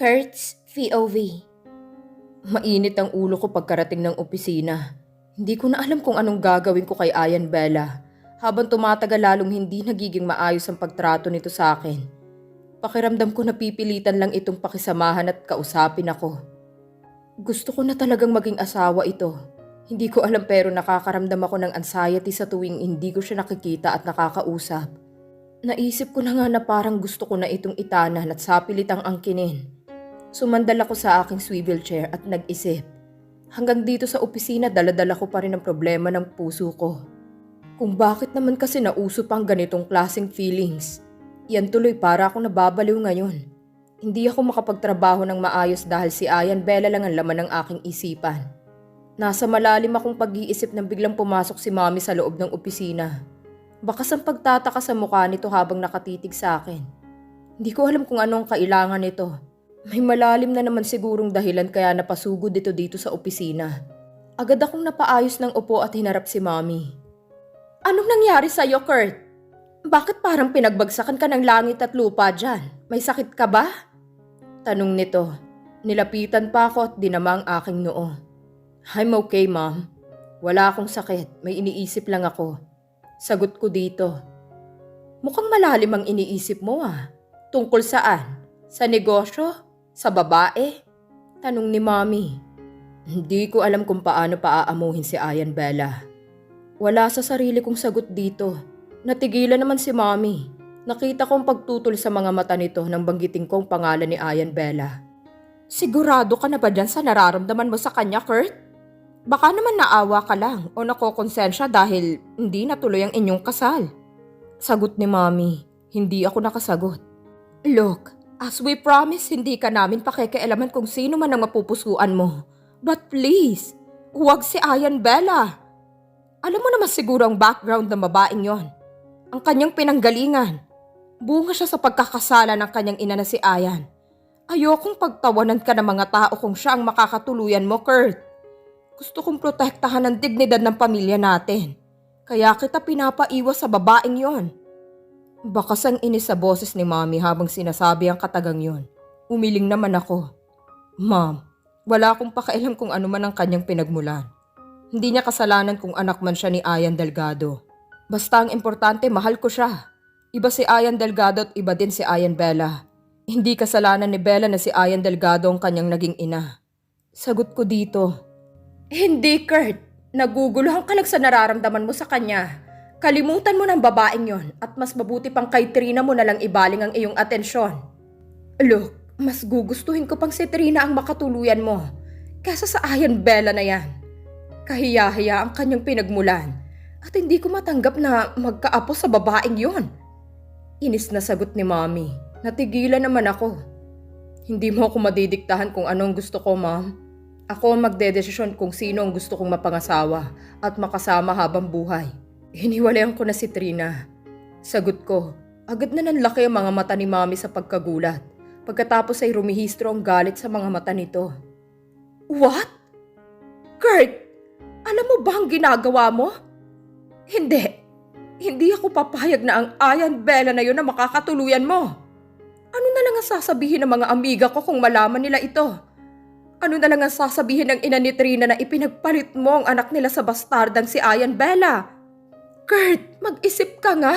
Kurt's POV Mainit ang ulo ko pagkarating ng opisina. Hindi ko na alam kung anong gagawin ko kay Ayan Bella habang tumatagal lalong hindi nagiging maayos ang pagtrato nito sa akin. Pakiramdam ko napipilitan lang itong pakisamahan at kausapin ako. Gusto ko na talagang maging asawa ito. Hindi ko alam pero nakakaramdam ako ng anxiety sa tuwing hindi ko siya nakikita at nakakausap. Naisip ko na nga na parang gusto ko na itong itanan at sapilitang angkinin. Sumandal ako sa aking swivel chair at nag-isip. Hanggang dito sa opisina daladala ko pa rin ang problema ng puso ko. Kung bakit naman kasi nauso pang ganitong klaseng feelings. Yan tuloy para ako nababaliw ngayon. Hindi ako makapagtrabaho ng maayos dahil si Ayan Bella lang ang laman ng aking isipan. Nasa malalim akong pag-iisip nang biglang pumasok si Mami sa loob ng opisina. Bakas ang pagtataka sa mukha nito habang nakatitig sa akin. Hindi ko alam kung anong kailangan nito. May malalim na naman sigurong dahilan kaya napasugod ito dito sa opisina. Agad akong napaayos ng upo at hinarap si Mami. Anong nangyari sa'yo, Kurt? Bakit parang pinagbagsakan ka ng langit at lupa dyan? May sakit ka ba? Tanong nito. Nilapitan pa ako at dinama ang aking noo. I'm okay, ma'am. Wala akong sakit. May iniisip lang ako. Sagot ko dito. Mukhang malalim ang iniisip mo ah. Tungkol saan? Sa negosyo? Sa babae? Tanong ni Mami. Hindi ko alam kung paano paaamuhin si Ayan Bella. Wala sa sarili kong sagot dito. Natigilan naman si Mami. Nakita kong pagtutol sa mga mata nito nang banggitin kong pangalan ni Ayan Bella. Sigurado ka na ba dyan sa nararamdaman mo sa kanya, Kurt? Baka naman naawa ka lang o nakokonsensya dahil hindi natuloy ang inyong kasal. Sagot ni Mami. Hindi ako nakasagot. Look, as we promise, hindi ka namin pakikialaman kung sino man ang mapupusuan mo. But please, huwag si Ayan Bella. Alam mo naman siguro ang background ng babaeng yon. Ang kanyang pinanggalingan. Bunga siya sa pagkakasala ng kanyang ina na si Ayan. Ayokong pagtawanan ka ng mga tao kung siya ang makakatuluyan mo, Kurt. Gusto kong protektahan ang dignidad ng pamilya natin. Kaya kita pinapaiwas sa babaeng yon. Bakas ang inis sa boses ni Mami habang sinasabi ang katagang yon. Umiling naman ako. Ma'am, wala akong pakialam kung ano man ang kanyang pinagmulan. Hindi niya kasalanan kung anak man siya ni Ayan Delgado. Basta ang importante, mahal ko siya. Iba si Ayan Delgado at iba din si Ayan Bella. Hindi kasalanan ni Bella na si Ayan Delgado ang kanyang naging ina. Sagot ko dito. Hindi, Kurt. Naguguluhan ka lang sa nararamdaman mo sa kanya. Kalimutan mo ng babaeng yon at mas mabuti pang kay Trina mo na lang ibaling ang iyong atensyon. Look, mas gugustuhin ko pang si Trina ang makatuluyan mo kaysa sa Ayan Bella na yan. Kahiya-hiya ang kanyang pinagmulan at hindi ko matanggap na magkaapo sa babaeng yon. Inis na sagot ni Mami. Natigilan naman ako. Hindi mo ako madidiktahan kung anong gusto ko, ma'am. Ako ang magdedesisyon kung sino ang gusto kong mapangasawa at makasama habang buhay. Hiniwalayan ko na si Trina. Sagot ko, agad na nanlaki ang mga mata ni Mami sa pagkagulat. Pagkatapos ay rumihistro ang galit sa mga mata nito. What? Kurt, alam mo ba ang ginagawa mo? Hindi. Hindi ako papayag na ang Ayan Bella na yun na makakatuluyan mo. Ano na lang ang sasabihin ng mga amiga ko kung malaman nila ito? Ano na lang ang sasabihin ng ina ni Trina na ipinagpalit mo ang anak nila sa bastardang si Ayan Bella? Kurt, mag-isip ka nga.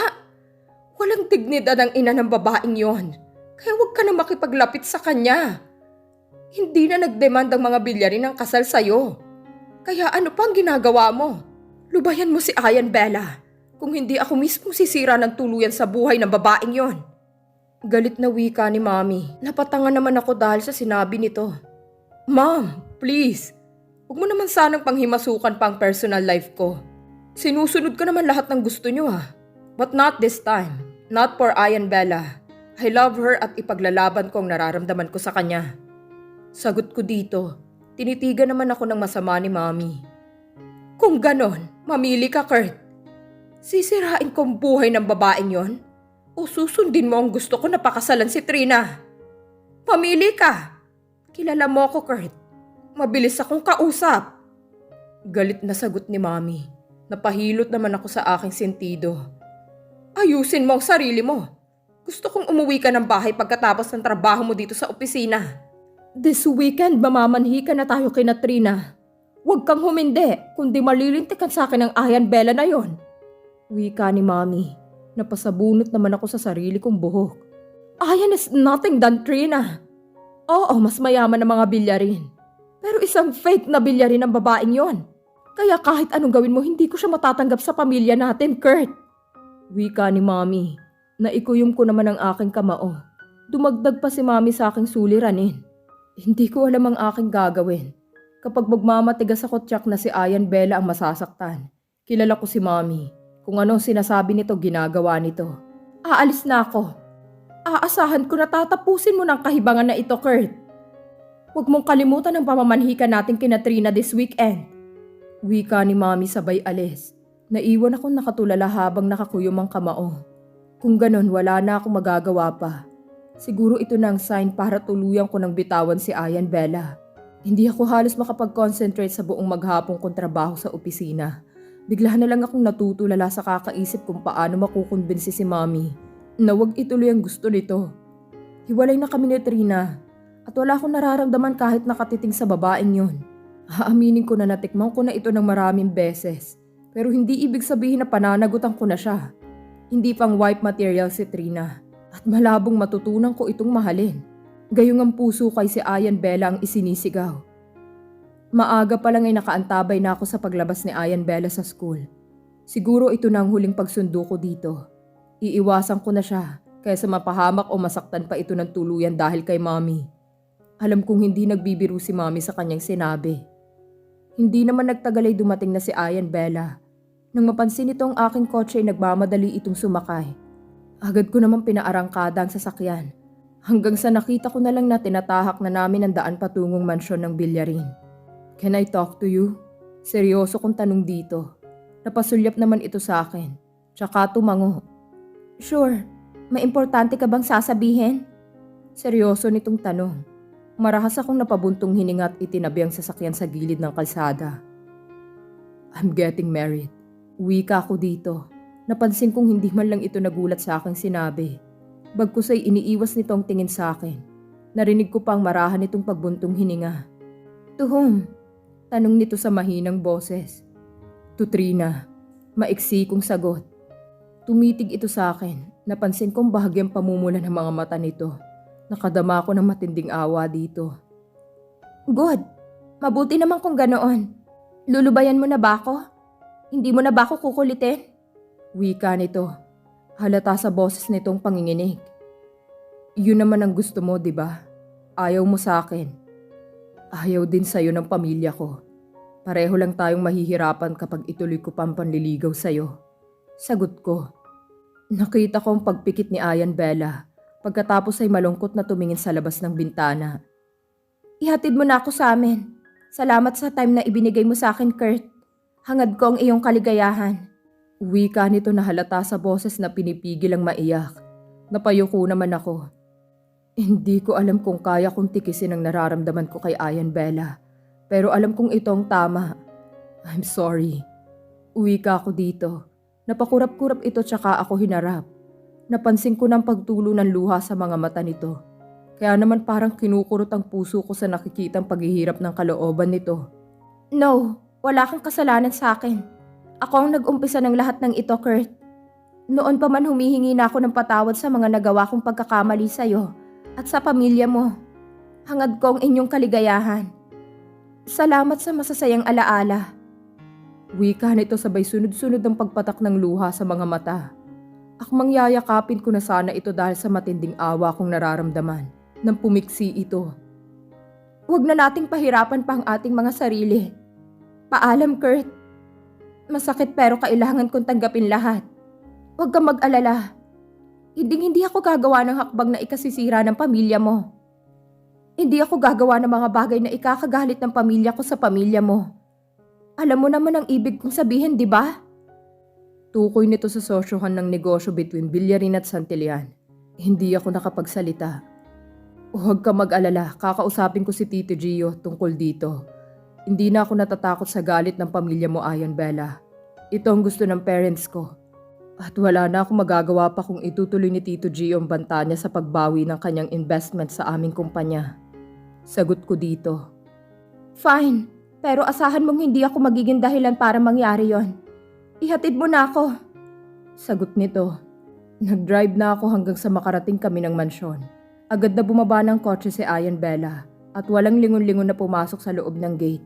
Walang dignidad ang ina ng babaeng yon. Kaya huwag ka na makipaglapit sa kanya. Hindi na nagdemand ang mga bilyari ng kasal sa'yo. Kaya ano pang ginagawa mo? Lubayan mo si Ayan Bella. Kung hindi ako mismo sisira ng tuluyan sa buhay ng babaeng yon. Galit na wika ni Mami. Napatangan naman ako dahil sa sinabi nito. Mom, please. Huwag mo naman sanang panghimasukan pa ang personal life ko. Sinusunod ko naman lahat ng gusto niyo ah. But not this time. Not for Ayan Bella. I love her at ipaglalaban ko ang nararamdaman ko sa kanya. Sagot ko dito. Tinitigan naman ako ng masama ni Mami. Kung ganon, mamili ka Kurt. Sisirain ko ang buhay ng babaeng yon? O susundin mo ang gusto ko na pakasalan si Trina? Mamili ka! Kilala mo ako, Kurt. Mabilis akong kausap. Galit na sagot ni Mami. Napahilot naman ako sa aking sentido. Ayusin mo ang sarili mo. Gusto kong umuwi ka ng bahay pagkatapos ng trabaho mo dito sa opisina. This weekend, mamamanhi ka na tayo kina Trina. Huwag kang humindi, kundi malilintikan sa akin ang Ayan Bella na yon. Wika ni Mami. Napasabunot naman ako sa sarili kong buhok. Ayan is nothing than Trina. Oo, mas mayaman na mga bilyarin. Pero isang fake na bilyarin ang babaeng yon. Kaya kahit anong gawin mo, hindi ko siya matatanggap sa pamilya natin, Kurt. Wika ni Mami. Naikuyom ko naman ang aking kamao. Dumagdag pa si Mami sa aking suliranin. Hindi ko alam ang aking gagawin. Kapag magmamatigas ako tiyak na si Ayan Bella ang masasaktan, kilala ko si Mami. Kung anong sinasabi nito, ginagawa nito. Aalis na ako. Aasahan ko na tatapusin mo ng kahibangan na ito, Kurt. Huwag mong kalimutan ang pamamanhikan natin kina Trina this weekend. Wika ni Mami sabay alis. Naiwan akong nakatulala habang nakakuyom ang kamao. Kung ganon, wala na akong magagawa pa. Siguro ito na ang sign para tuluyan ko ng bitawan si Ayan Bella. Hindi ako halos makapag-concentrate sa buong maghapong kong trabaho sa opisina. Bigla na lang akong natutulala sa kakaisip kung paano makukumbinsi si Mami na wag ituloy ang gusto nito. Hiwalay na kami ni Trina at wala akong nararamdaman kahit nakatiting sa babaeng yon. Haaminin ko na natikman ko na ito ng maraming beses pero hindi ibig sabihin na pananagutan ko na siya. Hindi pang wipe material si Trina at malabong matutunan ko itong mahalin. Gayong ang puso kay si Ayan Bella ang isinisigaw. Maaga pa lang ay nakaantabay na ako sa paglabas ni Ayan Bella sa school. Siguro ito na ang huling pagsundo ko dito. Iiwasan ko na siya kaysa mapahamak o masaktan pa ito ng tuluyan dahil kay Mami. Alam kong hindi nagbibiro si Mami sa kanyang sinabi. Hindi naman nagtagal ay dumating na si Ayan Bella. Nang mapansin ito ang aking kotse ay nagmamadali itong sumakay. Agad ko naman pinaarangkada ang sasakyan. Hanggang sa nakita ko na lang na tinatahak na namin ang daan patungong mansyon ng bilyarin. Can I talk to you? Seryoso kong tanong dito. Napasulyap naman ito sa akin. Tsaka tumango. Sure. May importante ka bang sasabihin? Seryoso nitong tanong. Marahas akong napabuntong hininga at itinabi ang sasakyan sa gilid ng kalsada. I'm getting married. Uwi ka ako dito. Napansin kong hindi man lang ito nagulat sa aking sinabi. Bagkus ay iniiwas nito ang tingin sa akin. Narinig ko pang marahan nitong pagbuntong hininga. To whom? Tanong nito sa mahinang boses. To Trina. Maiksi kong sagot. Tumitig ito sa akin. Napansin kong bahagyang pamumula ng mga mata nito. Nakadama ko ng matinding awa dito. Good. Mabuti naman kung ganoon. Lulubayan mo na ba ako? Hindi mo na ba ako kukulitin? Wika nito. Halata sa boses nitong panginginig. Yun naman ang gusto mo, di ba? Ayaw mo sa akin. Ayaw din sa'yo ng pamilya ko. Pareho lang tayong mahihirapan kapag ituloy ko pang panliligaw sa'yo. Sagot ko. Nakita ko ang pagpikit ni Ayan Bella pagkatapos ay malungkot na tumingin sa labas ng bintana. Ihatid mo na ako sa amin. Salamat sa time na ibinigay mo sa akin, Kurt. Hangad ko ang iyong kaligayahan. Wika nito na halata sa boses na pinipigil ang maiyak. Napayuko naman ako. Hindi ko alam kung kaya kong tikisin ang nararamdaman ko kay Ayan Bella. Pero alam kong ito ang tama. I'm sorry. Uwi ka ako dito. Napakurap-kurap ito tsaka ako hinarap. Napansin ko ng pagtulo ng luha sa mga mata nito. Kaya naman parang kinukurot ang puso ko sa nakikitang paghihirap ng kalooban nito. No, wala kang kasalanan sa akin. Ako ang nag-umpisa ng lahat ng ito, Kurt. Noon pa man humihingi na ako ng patawad sa mga nagawa kong pagkakamali sa'yo at sa pamilya mo. Hangad ko ang inyong kaligayahan. Salamat sa masasayang alaala. Wika nito sabay sunod-sunod ang pagpatak ng luha sa mga mata. Akmang yayakapin ko na sana ito dahil sa matinding awa kong nararamdaman nang pumiksi ito. Huwag na nating pahirapan pa ang ating mga sarili. Paalam, Kurt. Masakit pero kailangan kong tanggapin lahat. Huwag kang mag-alala. Hindi hindi ako gagawa ng hakbang na ikasisira ng pamilya mo. Hindi ako gagawa ng mga bagay na ikakagalit ng pamilya ko sa pamilya mo. Alam mo naman ang ibig kong sabihin, di ba? Tukoy nito sa sosyohan ng negosyo between Villarin at Santillan. Hindi ako nakapagsalita. Huwag ka mag-alala, kakausapin ko si Tito Gio tungkol dito. Hindi na ako natatakot sa galit ng pamilya mo, Ayan Bella. Ito ang gusto ng parents ko. At wala na akong magagawa pa kung itutuloy ni Tito Gio ang banta niya sa pagbawi ng kanyang investment sa aming kumpanya. Sagot ko dito. Fine, pero asahan mong hindi ako magiging dahilan para mangyari yon. Ihatid mo na ako. Sagot nito. Nag-drive na ako hanggang sa makarating kami ng mansyon. Agad na bumaba ng kotse si Ayan Bella at walang lingon-lingon na pumasok sa loob ng gate.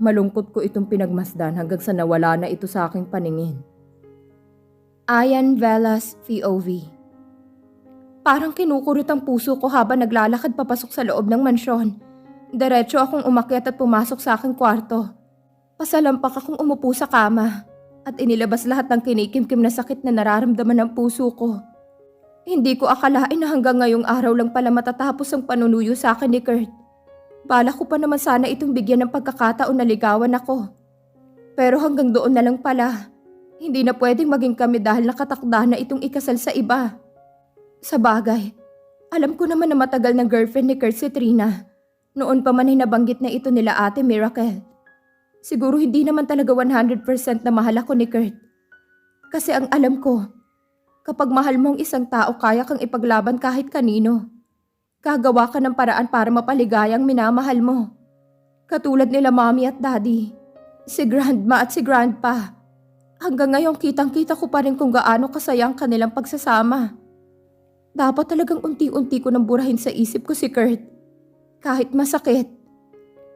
Malungkot ko itong pinagmasdan hanggang sa nawala na ito sa aking paningin. Ayan Velas POV Parang kinukurot ang puso ko habang naglalakad papasok sa loob ng mansyon. Diretso akong umakyat at pumasok sa aking kwarto. Pasalampak akong umupo sa kama at inilabas lahat ng kinikimkim na sakit na nararamdaman ng puso ko. Hindi ko akalain na hanggang ngayong araw lang pala matatapos ang panunuyo sa akin ni Kurt. Bala ko pa naman sana itong bigyan ng pagkakataon na ligawan ako. Pero hanggang doon na lang pala. Hindi na pwedeng maging kami dahil nakatakda na itong ikasal sa iba. Sa bagay, alam ko naman na matagal ng girlfriend ni Kurt si Trina. Noon pa man ay nabanggit na ito nila ate Miracle. Siguro hindi naman talaga 100% na mahal ako ni Kurt. Kasi ang alam ko, kapag mahal mo ang isang tao kaya kang ipaglaban kahit kanino. Gagawa ka ng paraan para mapaligayang minamahal mo. Katulad nila mommy at daddy, si grandma at si grandpa. Hanggang ngayon kitang-kita ko pa rin kung gaano kasaya ang kanilang pagsasama. Dapat talagang unti-unti ko nang burahin sa isip ko si Kurt. Kahit masakit,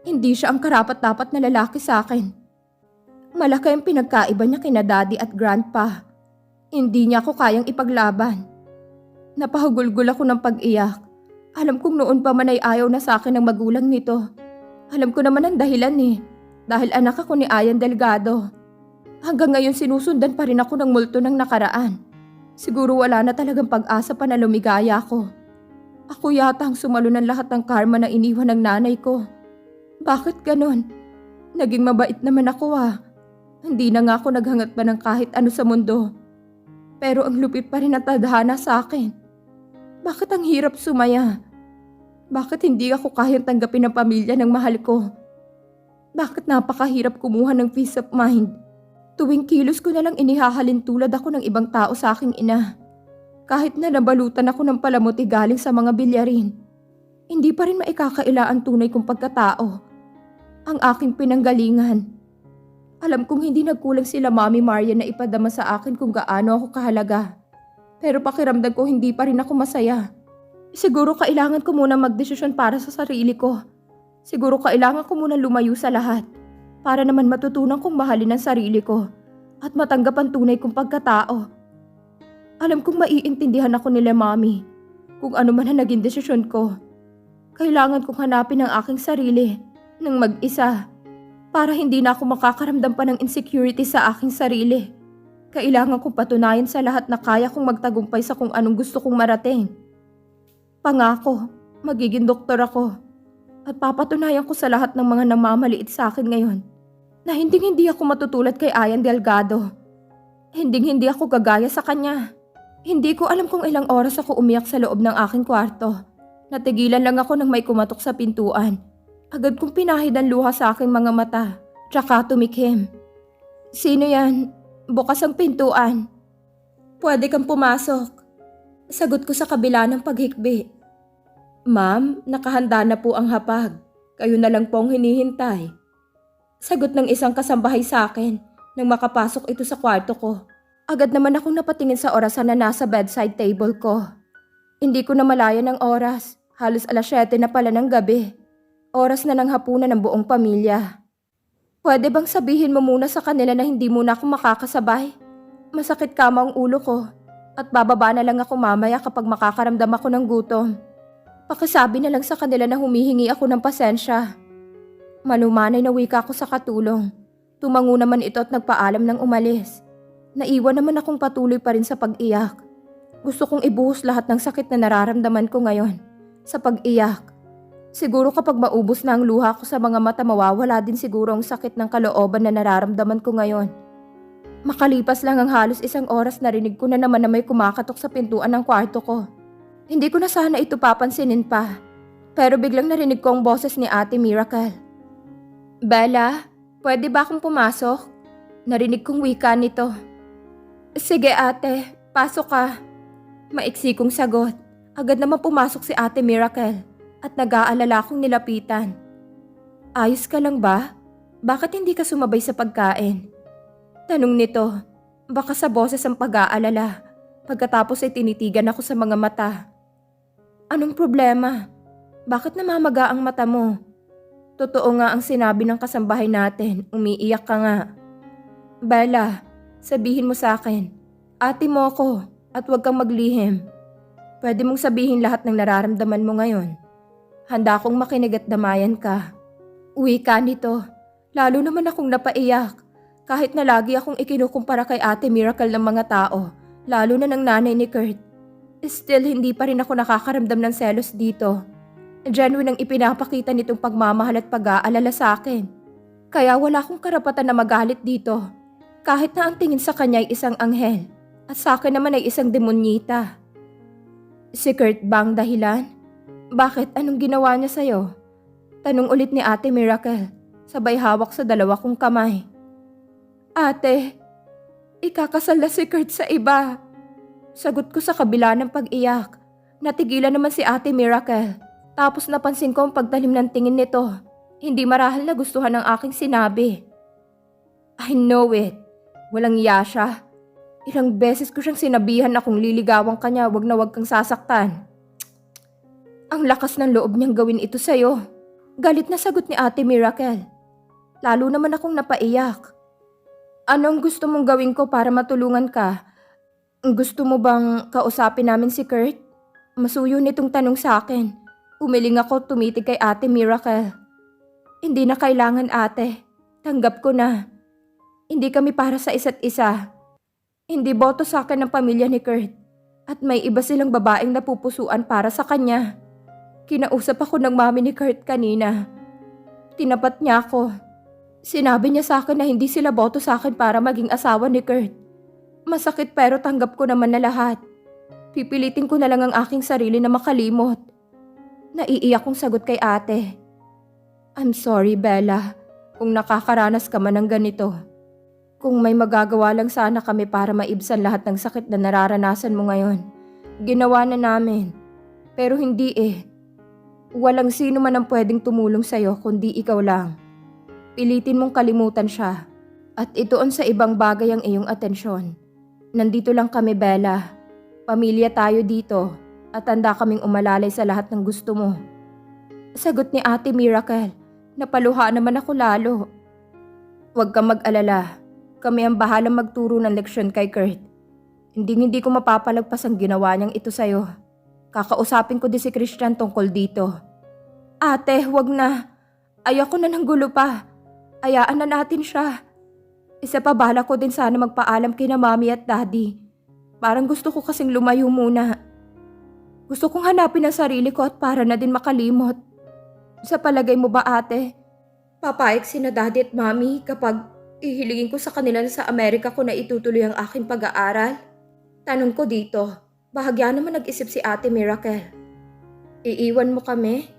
hindi siya ang karapat-dapat na lalaki sa akin. Malaki ang pinagkaiba niya kina daddy at grandpa. Hindi niya ako kayang ipaglaban. Napahugulgul ako ng pag-iyak. Alam kong noon pa man ay ayaw na sa akin ng magulang nito. Alam ko naman ang dahilan eh. Dahil anak ako ni Ayan Delgado. Hanggang ngayon sinusundan pa rin ako ng multo ng nakaraan. Siguro wala na talagang pag-asa pa na lumigaya ako. Ako yata ang sumalo ng lahat ng karma na iniwan ng nanay ko. Bakit ganon? Naging mabait naman ako ah. Hindi na nga ako naghangat pa ng kahit ano sa mundo. Pero ang lupit pa rin ang tadhana sa akin. Bakit ang hirap sumaya? Bakit hindi ako kayang tanggapin ang pamilya ng mahal ko? Bakit napakahirap kumuha ng peace of mind? Tuwing kilos ko na lang inihahalin tulad ako ng ibang tao sa aking ina. Kahit na nabalutan ako ng palamuti galing sa mga bilyarin. Hindi pa rin maikakaila ang tunay kong pagkatao. Ang aking pinanggalingan. Alam kong hindi nagkulang sila Mami Maria na ipadama sa akin kung gaano ako kahalaga. Pero pakiramdam ko hindi pa rin ako masaya. Siguro kailangan ko muna magdesisyon para sa sarili ko. Siguro kailangan ko muna lumayo sa lahat para naman matutunan kong mahalin ang sarili ko at matanggap ang tunay kong pagkatao. Alam kong maiintindihan ako nila mami kung ano man ang naging desisyon ko. Kailangan kong hanapin ang aking sarili ng mag-isa para hindi na ako makakaramdam pa ng insecurity sa aking sarili. Kailangan kong patunayan sa lahat na kaya kong magtagumpay sa kung anong gusto kong marating. Pangako, magiging doktor ako. At papatunayan ko sa lahat ng mga namamaliit sa akin ngayon na hindi hindi ako matutulad kay Ayan Delgado. Hindi hindi ako gagaya sa kanya. Hindi ko alam kung ilang oras ako umiyak sa loob ng aking kwarto. Natigilan lang ako nang may kumatok sa pintuan. Agad kong pinahid ang luha sa aking mga mata. Tsaka tumikim. Sino yan? Bukas ang pintuan. Pwede kang pumasok. Sagot ko sa kabila ng paghikbi. Ma'am, nakahanda na po ang hapag. Kayo na lang po ang hinihintay. Sagot ng isang kasambahay sa akin nang makapasok ito sa kwarto ko. Agad naman akong napatingin sa orasan na nasa bedside table ko. Hindi ko na malaya ng oras. Halos alas 7 na pala ng gabi. Oras na ng hapunan ng buong pamilya. Pwede bang sabihin mo muna sa kanila na hindi muna ako makakasabay? Masakit kama ang ulo ko at bababa na lang ako mamaya kapag makakaramdam ako ng gutom. Pakisabi na lang sa kanila na humihingi ako ng pasensya. Malumanay na wika ako sa katulong. Tumango naman ito at nagpaalam ng umalis. Naiwan naman akong patuloy pa rin sa pag-iyak. Gusto kong ibuhos lahat ng sakit na nararamdaman ko ngayon. Sa pag-iyak. Siguro kapag maubos na ang luha ko sa mga mata mawawala din siguro ang sakit ng kalooban na nararamdaman ko ngayon. Makalipas lang ang halos isang oras narinig ko na naman na may kumakatok sa pintuan ng kwarto ko. Hindi ko na sana ito papansinin pa. Pero biglang narinig ko ang boses ni Ate Miracle. Bella, pwede ba akong pumasok? Narinig kong wika nito. Sige ate, pasok ka. Maiksi kong sagot. Agad naman pumasok si Ate Miracle. At nag-aalala akong nilapitan. Ayos ka lang ba? Bakit hindi ka sumabay sa pagkain? Tanong nito, baka sa boses ang pag-aalala. Pagkatapos ay tinitigan ako sa mga mata. Anong problema? Bakit namamaga ang mata mo? Totoo nga ang sinabi ng kasambahay natin, umiiyak ka nga. Bella, sabihin mo sa akin, ate mo ako at huwag kang maglihim. Pwede mong sabihin lahat ng nararamdaman mo ngayon. Handa akong makinig at damayan ka. Uwi ka nito, lalo naman akong napaiyak. Kahit na lagi akong ikinukumpara kay ate Miracle ng mga tao, lalo na ng nanay ni Kurt. Still, hindi pa rin ako nakakaramdam ng selos dito. Genuine ang ipinapakita nitong pagmamahal at pag-aalala sa akin. Kaya wala akong karapatan na magalit dito. Kahit na ang tingin sa kanya ay isang anghel at sa akin naman ay isang demonyita. Si Kurt ba ang dahilan? Bakit? Anong ginawa niya sa'yo? Tanong ulit ni Ate Miracle, sabay hawak sa dalawa kong kamay. Ate, ikakasal na si Kurt sa iba. Sagot ko sa kabila ng pag-iyak. Natigilan naman si Ate Miracle. Tapos napansin ko ang pagtalim ng tingin nito. Hindi marahal na gustuhan ng aking sinabi. I know it. Walang iya siya. Ilang beses ko siyang sinabihan na kung liligawan ka niya, wag na wag kang sasaktan. Ang lakas ng loob niyang gawin ito sa'yo. Galit na sagot ni Ate Miracle. Lalo naman akong napaiyak. Anong gusto mong gawin ko para matulungan ka? Gusto mo bang kausapin namin si Kurt? Masuyo nitong tanong sa akin. Umiling ako tumitig kay Ate Miracle. Hindi na kailangan ate. Tanggap ko na. Hindi kami para sa isa't isa. Hindi boto sa akin ng pamilya ni Kurt. At may iba silang babaeng napupusuan para sa kanya. Kinausap ako ng mami ni Kurt kanina. Tinapat niya ako. Sinabi niya sa akin na hindi sila boto sa akin para maging asawa ni Kurt. Masakit pero tanggap ko naman na lahat. Pipilitin ko na lang ang aking sarili na makalimot. Naiiyak kong sagot kay ate. I'm sorry, Bella, kung nakakaranas ka man ng ganito. Kung may magagawa lang sana kami para maibsan lahat ng sakit na nararanasan mo ngayon. Ginawa na namin. Pero hindi eh. Walang sino man ang pwedeng tumulong sa'yo kundi ikaw lang. Pilitin mong kalimutan siya. At ituon sa ibang bagay ang iyong atensyon. Nandito lang kami, Bella. Pamilya tayo dito at handa kaming umalalay sa lahat ng gusto mo. Sagot ni Ate Miracle. Napaluha naman ako lalo. Huwag kang mag-alala. Kami ang bahalang magturo ng leksyon kay Kurt. Hindi hindi ko mapapalagpas ang ginawa niyang ito sa'yo. Kakausapin ko din si Christian tungkol dito. Ate, wag na. Ayoko na ng gulo pa. Ayaan na natin siya. Isa pa bala ko din sana magpaalam kina mami at daddy. Parang gusto ko kasing lumayo muna. Gusto kong hanapin ang sarili ko at para na din makalimot. Sa palagay mo ba ate? Papayag si na daddy at mami kapag ihilingin ko sa kanila na sa Amerika ko na itutuloy ang aking pag-aaral? Tanong ko dito, bahagya naman nag-isip si ate Miracle. Iiwan mo kami?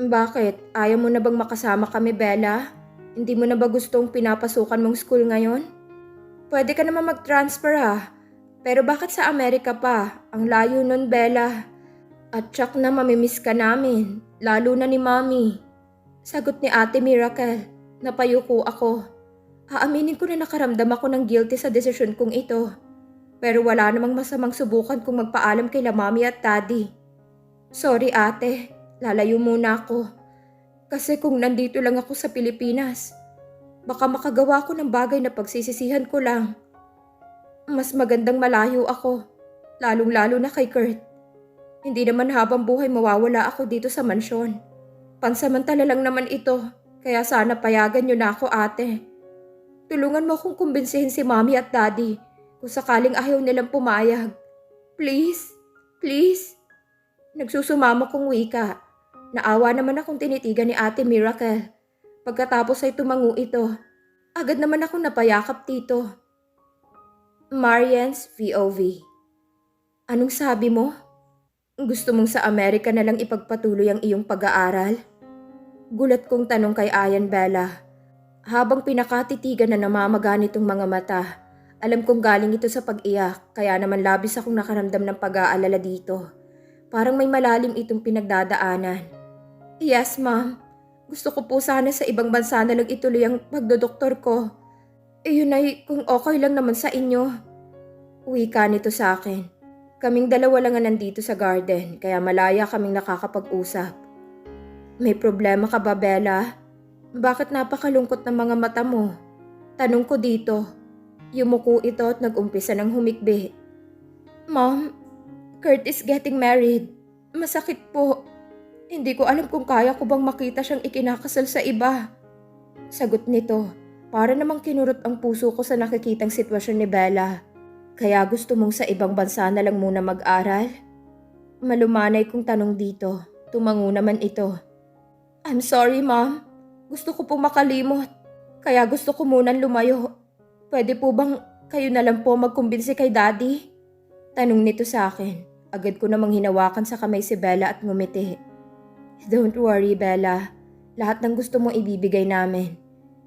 Bakit? Ayaw mo na bang makasama kami, Bella? Hindi mo na ba gustong pinapasukan mong school ngayon? Pwede ka naman mag-transfer ha. Pero bakit sa Amerika pa? Ang layo nun, Bella. At tsak na mamimiss ka namin, lalo na ni Mami. Sagot ni Ate Miracle. Napayuko ako. Aaminin ko na nakaramdam ako ng guilty sa desisyon kong ito. Pero wala namang masamang subukan kung magpaalam kay Mami at Daddy. Sorry ate, lalayo muna ako. Kasi kung nandito lang ako sa Pilipinas, baka makagawa ko ng bagay na pagsisisihan ko lang. Mas magandang malayo ako, lalong-lalo na kay Kurt. Hindi naman habang buhay mawawala ako dito sa mansyon. Pansamantala lang naman ito, kaya sana payagan niyo na ako ate. Tulungan mo akong kumbinsihin si mami at daddy kung sakaling ayaw nilang pumayag. Please, please. Nagsusumama kong wika. Naawa naman akong tinitigan ni ate Miracle. Pagkatapos ay tumango ito. Agad naman akong napayakap dito. Marian's VOV Anong sabi mo? Gusto mong sa Amerika na lang ipagpatuloy ang iyong pag-aaral? Gulat kong tanong kay Ayan Bella. Habang pinakatitigan na namamaga nitong mga mata, alam kong galing ito sa pag-iyak kaya naman labis akong nakaramdam ng pag-aalala dito. Parang may malalim itong pinagdadaanan. Yes, ma'am. Gusto ko po sana sa ibang bansa na lang ituloy ang pagdodoktor ko. Iyon ay kung okay lang naman sa inyo. Uwi ka nito sa akin. Kaming dalawa lang nga nandito sa garden, kaya malaya kaming nakakapag-usap. May problema ka ba, Bella? Bakit napakalungkot ng mga mata mo? Tanong ko dito. Yumuko ito at nag-umpisa ng humikbi. Mom, Kurt is getting married. Masakit po. Hindi ko alam kung kaya ko bang makita siyang ikinakasal sa iba. Sagot nito, para namang kinurot ang puso ko sa nakikitang sitwasyon ni Bella. Kaya gusto mong sa ibang bansa na lang muna mag-aral? Malumanay kong tanong dito. Tumango naman ito. I'm sorry, ma'am. Gusto ko po makalimot. Kaya gusto ko munang lumayo. Pwede po bang kayo na lang po magkumbinsi kay daddy? Tanong nito sa akin. Agad ko namang hinawakan sa kamay si Bella at ngumiti. Don't worry, Bella. Lahat ng gusto mo ibibigay namin.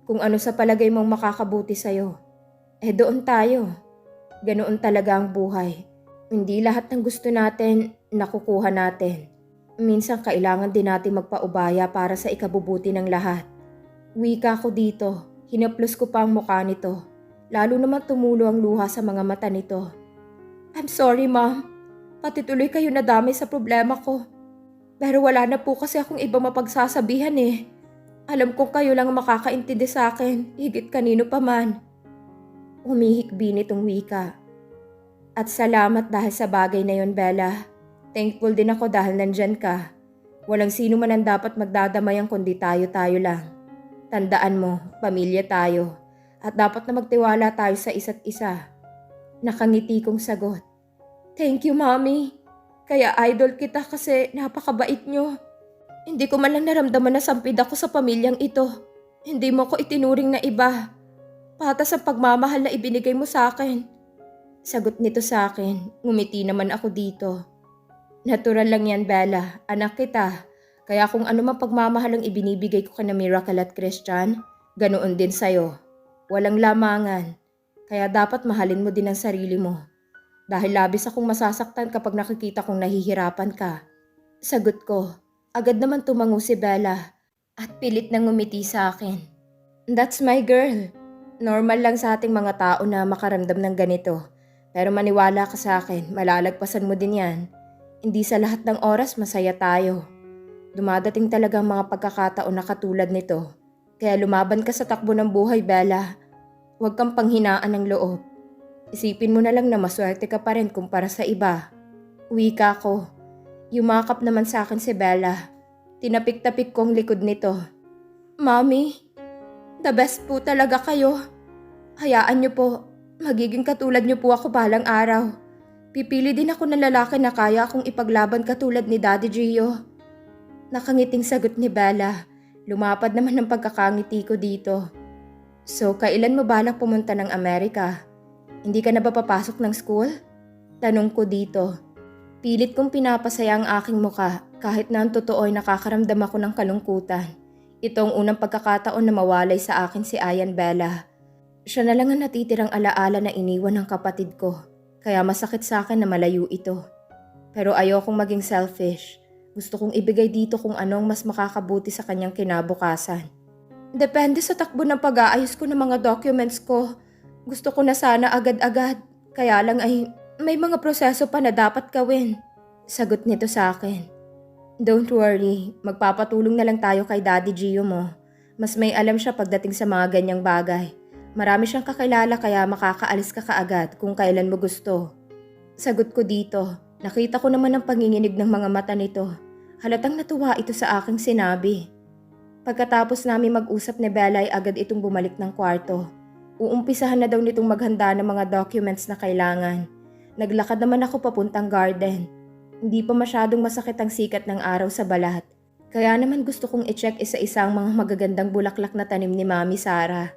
Kung ano sa palagay mong makakabuti sa'yo. Eh doon tayo. Ganoon talaga ang buhay. Hindi lahat ng gusto natin, nakukuha natin. Minsan kailangan din natin magpaubaya para sa ikabubuti ng lahat. Wika ko dito, hinaplos ko pa ang mukha nito. Lalo naman tumulo ang luha sa mga mata nito. I'm sorry, ma'am. Pati tuloy kayo nadamay sa problema ko. Pero wala na po kasi akong iba mapagsasabihan eh. Alam kong kayo lang ang makakaintindi sa akin, higit kanino pa man. Humihikbi nitong wika. At salamat dahil sa bagay na yon, Bella. Thankful din ako dahil nandyan ka. Walang sino man ang dapat magdadamayan kundi tayo-tayo lang. Tandaan mo, pamilya tayo. At dapat na magtiwala tayo sa isa't isa. Nakangiti kong sagot. Thank you, Mommy. Kaya idol kita kasi napakabait nyo. Hindi ko man lang naramdaman na sampid ako sa pamilyang ito. Hindi mo ko itinuring na iba. Patas ang pagmamahal na ibinigay mo sa akin. Sagot nito sa akin, ngumiti naman ako dito. Natural lang yan, Bella. Anak kita. Kaya kung ano man pagmamahal ang ibinibigay ko kana Miracle at Christian, ganoon din sa'yo. Walang lamangan. Kaya dapat mahalin mo din ang sarili mo. Dahil labis akong masasaktan kapag nakikita kong nahihirapan ka. Sagot ko, agad naman tumango si Bella at pilit na ngumiti sa akin. That's my girl. Normal lang sa ating mga tao na makaramdam ng ganito. Pero maniwala ka sa akin, malalagpasan mo din yan. Hindi sa lahat ng oras masaya tayo. Dumadating talaga mga pagkakataon na katulad nito. Kaya lumaban ka sa takbo ng buhay, Bella. Huwag kang panghinaan ng loob. Isipin mo na lang na maswerte ka pa rin kumpara sa iba. Uwi ka ko. Yumakap naman sa akin si Bella. Tinapik-tapik ko ang likod nito. Mommy, the best po talaga kayo. Hayaan niyo po, magiging katulad niyo po ako balang araw. Pipili din ako ng lalaki na kaya akong ipaglaban katulad ni Daddy Gio. Nakangiting sagot ni Bella. Lumapad naman ng pagkakangiti ko dito. So, kailan mo balak pumunta ng Amerika? Hindi ka na ba papasok ng school? Tanong ko dito. Pilit kong pinapasaya ang aking muka kahit na ang totoo ay nakakaramdam ako ng kalungkutan. Ito ang unang pagkakataon na mawalay sa akin si Ayan Bella. Siya na lang ang natitirang alaala na iniwan ng kapatid ko. Kaya masakit sa akin na malayo ito. Pero ayokong maging selfish. Gusto kong ibigay dito kung anong mas makakabuti sa kanyang kinabukasan. Depende sa takbo ng pag-aayos ko ng mga documents ko. Gusto ko na sana agad-agad. Kaya lang ay may mga proseso pa na dapat gawin. Sagot nito sa akin. Don't worry, magpapatulong na lang tayo kay Daddy Gio mo. Mas may alam siya pagdating sa mga ganyang bagay. Marami siyang kakilala kaya makakaalis ka kaagad kung kailan mo gusto. Sagot ko dito, nakita ko naman ang panginginig ng mga mata nito. Halatang natuwa ito sa aking sinabi. Pagkatapos namin mag-usap ni Bella ay agad itong bumalik ng kwarto. Uumpisahan na daw nitong maghanda ng mga documents na kailangan. Naglakad naman ako papuntang garden. Hindi pa masyadong masakit ang sikat ng araw sa balat. Kaya naman gusto kong i-check isa-isa ang mga magagandang bulaklak na tanim ni Mami Sarah.